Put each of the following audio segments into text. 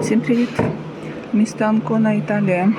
Всім привіт! Місто Анкона, Італія.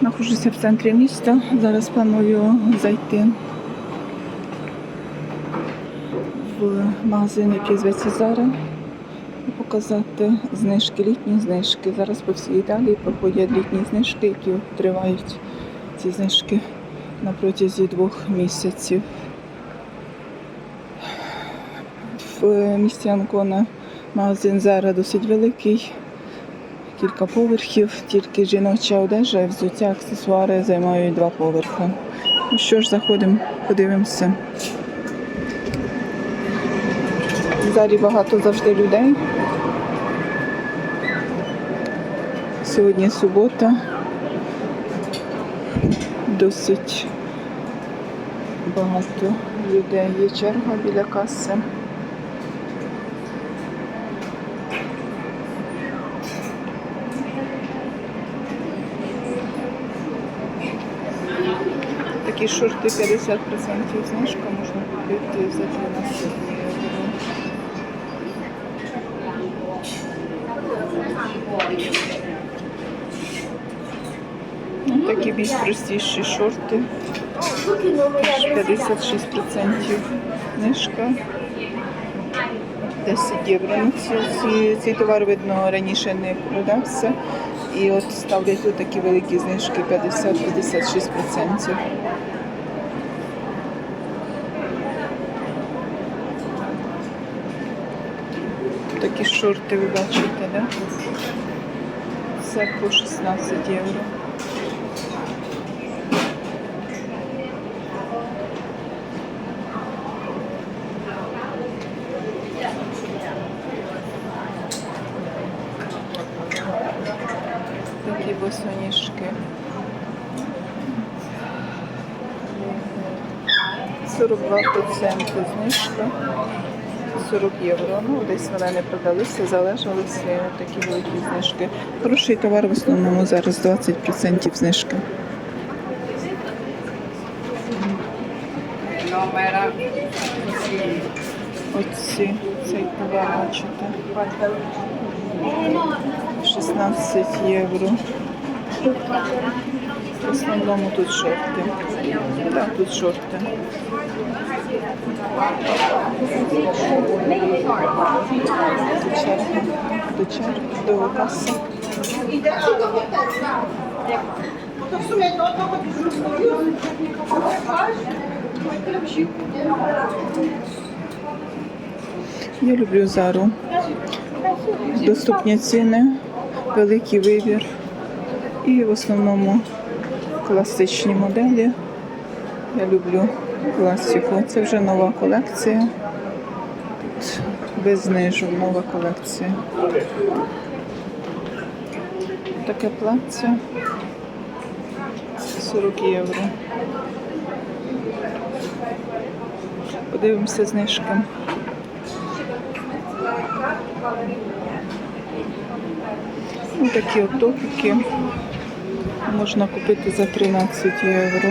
Нахожуся в центрі міста. Зараз планую зайти в магазин, який зветься Зара, і показати знижки, літні знижки. Зараз по всій Італії проходять літні знижки, які тривають ці знижки на протязі двох місяців. В місті Анкона магазин Зара досить великий, кілька поверхів, тільки жіноча одежа, взуття, аксесуари займають два поверхи. Ну що ж, заходимо, подивимося. В багато завжди людей. Сьогодні субота. Досить багато людей. Є черга біля каси. Такі шорти 50% знижка можна купити за 12 євро. Ну, такі більш простіші шорти. 56% знижка. 10 євро. Ну, цей товар, видно, раніше не продався. І от ставлять тут такі великі знижки 50-56%. Такі шорти ви бачите, да? Це по 16 євро. Такі босоніжки. 42 проценти знижка. 40 євро. Ну, десь вони не продалися, залежалися такі великі знижки. Хороший товар в основному зараз 20% знижка. Оці, цей товар бачите. 16 євро. В основному тут шорти. Так, тут шорти. До черги. До каси. Я люблю зару. Доступні ціни, великий вибір і в основному класичні моделі. Я люблю класику. Це вже нова колекція. Тут без знижок нова колекція. Таке плаття 40 євро. Подивимося знижки. Ну, такі от топики можна купити за 13 євро.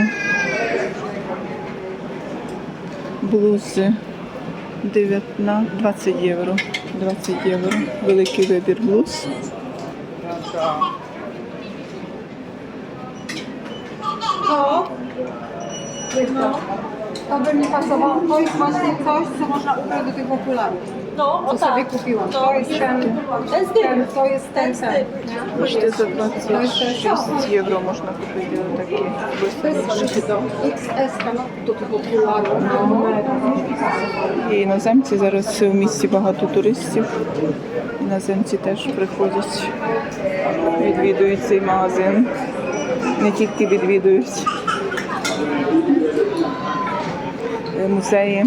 Блузи 19, 20 євро. 20 євро. Великий вибір блуз. Właśnie coś, co można ubrać do tych okularów. No, Co o sobie tak. kupiłam. To jest ten, Ten z tym. to jest ten, ten. Бачите, за 26 євро можна купити такі To jest. XS no, do okularów. No, І іноземці зараз в місті багато туристів. Іноземці теж приходять, відвідують цей магазин. Не тільки відвідують музеї,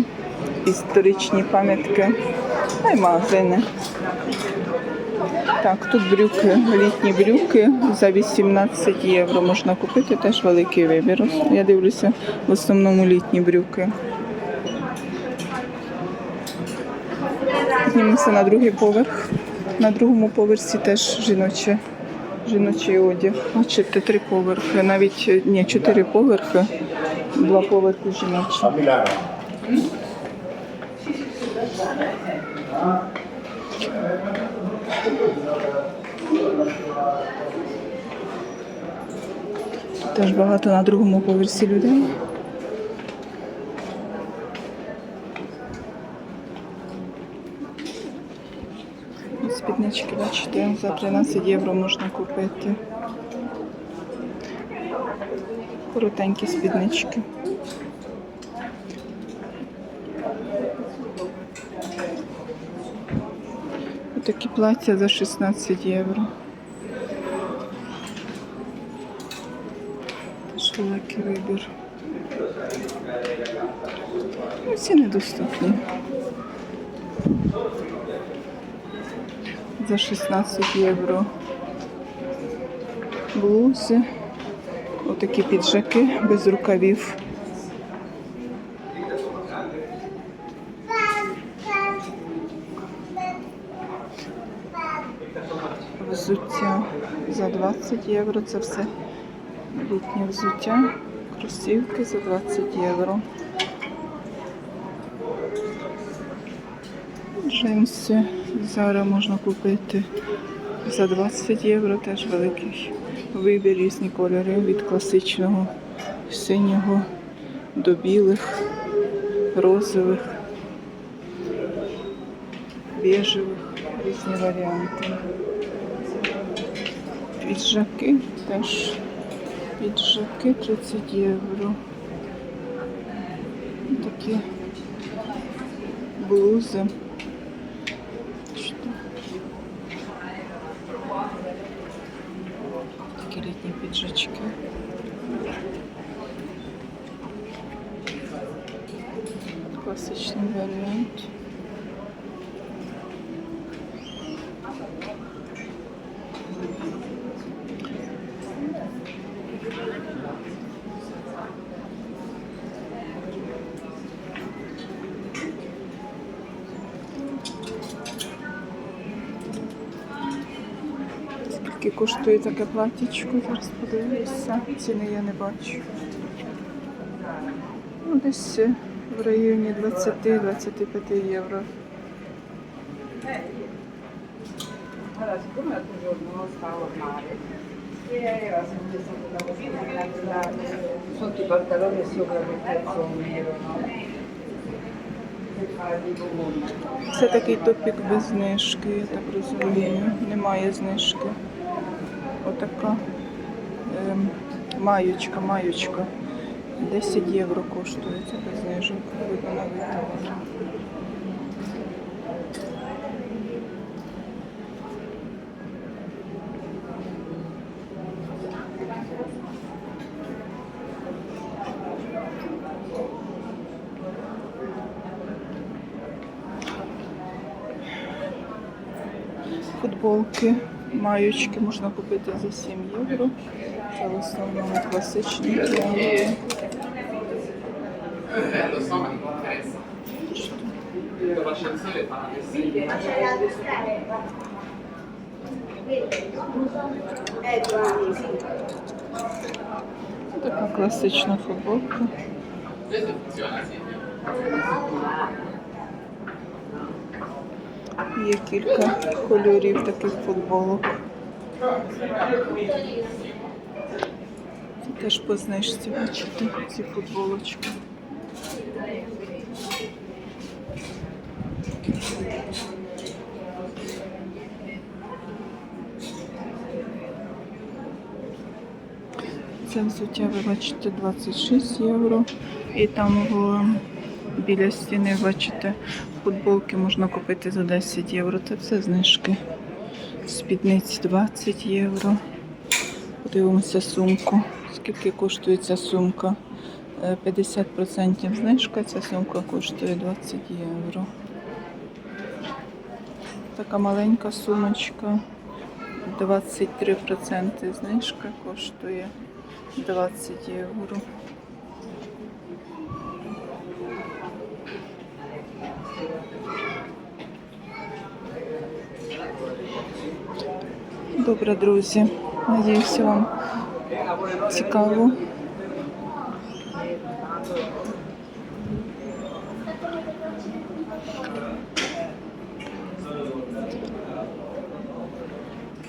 історичні пам'ятки, а й магазини. Так, тут брюки, літні брюки за 18 євро можна купити, теж великий вибір. Я дивлюся в основному літні брюки. Піднімемося на другий поверх. На другому поверсі теж жіноче, жіночий одяг. Бачите, три поверхи, навіть ні, чотири поверхи, два поверхи жіночі. Теж багато на другому поверсі людей. Спіднички, бачите, за 13 євро можна купити. Коротенькі спіднички. Такі плаття за 16 євро. Теж великий вибір. Ну, Ціни доступні. За 16 євро. Блузи. Отакі піджаки без рукавів. Взуття за 20 євро. Це все літнє взуття. Кросівки за 20 євро. Джинси зараз можна купити за 20 євро. Теж великий вибір, різні кольори від класичного синього до білих, розових, біжевих, різні варіанти. Піджаки теж піджаки 30 євро. Такі блузи. Що? Такі літні піджачки. Класичний варіант. Скільки коштує таке платтячко? Зараз подивлюся. Ціни я не бачу. Ну, десь е, в районі 20-25 євро. E e. Це такий топік без знижки, я так розумію. Немає знижки. Отака ем, маючка, маючка. 10 євро коштує це без знижок. Видно новий товар. Футболки, маючки можна купити за 7 євро. Це в основному класичні варіанти. Така класична футболка. Є кілька кольорів таких футболок. Теж по знижці, бачите, ці футболочки. Це взуття, ви бачите, 26 євро. І там в, біля стіни, бачите, футболки можна купити за 10 євро. Це все знижки. Спідниць 20 євро. Подивимося сумку. Скільки коштує ця сумка? Е, 50% знижка, ця сумка коштує 20 євро. Така маленька сумочка. 23% знижка коштує 20 євро. Добре, друзі. Надіюся, вам цікаво